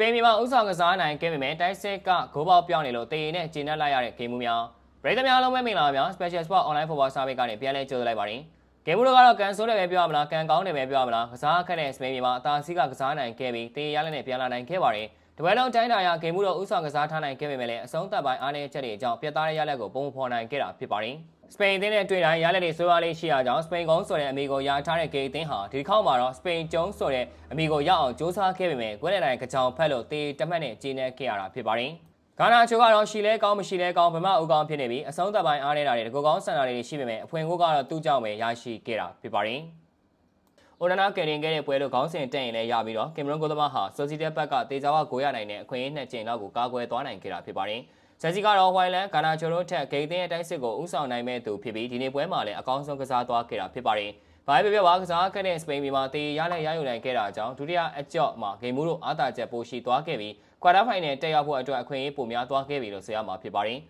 ပင်မြန်မာဥဆောင်ကစားနိုင်ခဲ့ပေမဲ့တိုက်စစ်ကဂိုးပေါက်ပြောင်းနေလို့တေရီနဲ့ကျင်းနှက်လိုက်ရတဲ့ဂိမ်းမှုများပရိသတ်များလုံးပဲမင်္ဂလာပါများ Special Sport Online Football Service ကနေပြန်လဲကြိုဆိုလိုက်ပါတယ်ဂိမ်းမှုတော့ကတော့ကန်ဆိုးတယ်ပဲပြောရမလားကန်ကောင်းတယ်ပဲပြောရမလားကစားခက်တဲ့စပိန်မြန်မာအသာစီးကကစားနိုင်ခဲ့ပြီးတေရီရလက်နဲ့ပြန်လာနိုင်ခဲ့ပါတယ် တပွဲလုံးတိုင်းတာရဂိမ်းမှုတော့ဥဆောင်ကစားထားနိုင်ခဲ့ပေမဲ့လည်းအဆုံးသတ်ပိုင်းအားနည်းချက်တွေအကြောင်းပြတ်သားတဲ့ရလက်ကိုပုံဖော်နိုင်ခဲ့တာဖြစ်ပါတယ်စပိန်အသင်းနဲ့တွေ့တိုင်းရလက်တွေဆိုးရလေးရှိရကြောင်းစပိန်ကုန်းဆိုတဲ့အမီကိုရထားတဲ့ဂိမ်းအသင်းဟာဒီတစ်ခေါက်မှာတော့စပိန်ကျုံးဆိုတဲ့အမီကိုရအောင်စူးစမ်းခဲ့ပေမဲ့ကွဲတဲ့တိုင်းကကြောင်ဖက်လို့တေတမတ်နဲ့ကျင်းနေခဲ့ရတာဖြစ်ပါတယ်ဂါနာချိုကတော့ရှီလဲကောင်းမရှိလဲကောင်းဗမာအူကောင်းဖြစ်နေပြီးအဆုံးသတ်ပိုင်းအားနေတာတွေတကူကောင်းဆန်တာတွေရှိပေမဲ့အဖွင့်ကိုကတော့သူ့ကြောင့်ပဲရရှိခဲ့တာဖြစ်ပါတယ်။ အိုနာနာကယ်ရင်ခဲ့တဲ့ပွဲလို့ခေါင်းစဉ်တက်ရင်လည်းရပြီးတော့ကင်မရွန်ကိုသမားဟာဆိုစီတဲ့ဘက်ကတေချာဝကိုရနိုင်တဲ့အခွင့်အရေးနှစ်ကြိမ်လောက်ကိုကာကွယ်သွားနိုင်ခဲ့တာဖြစ်ပါတယ်။ဆယ်စီကတော့ဝိုင်လန်ဂါနာချိုတို့ထက်ဂိတ်သင်းရဲ့တိုက်စစ်ကိုဥဆောင်နိုင်မဲ့သူဖြစ်ပြီးဒီနေ့ပွဲမှာလည်းအကောင်းဆုံးကစားသွားခဲ့တာဖြစ်ပါတယ်။ဘာပဲပြောပါကစားခဲ့တဲ့စပိန်ပြည်မှာတေရလက်ရယူနိုင်ခဲ့တာကြောင့်ဒုတိယအကြော့မှာဂိမ်းမှုတို့အားသာချက်ပိုရှိသွားခဲ့ပြီးကွာတာဖိုင်နယ်တက်ရောက်ဖို့အတွက်အခွင့်အရေးပိုများသွားခဲ့ပြီလို့ဆိုရမှာဖြစ်ပါတယ်။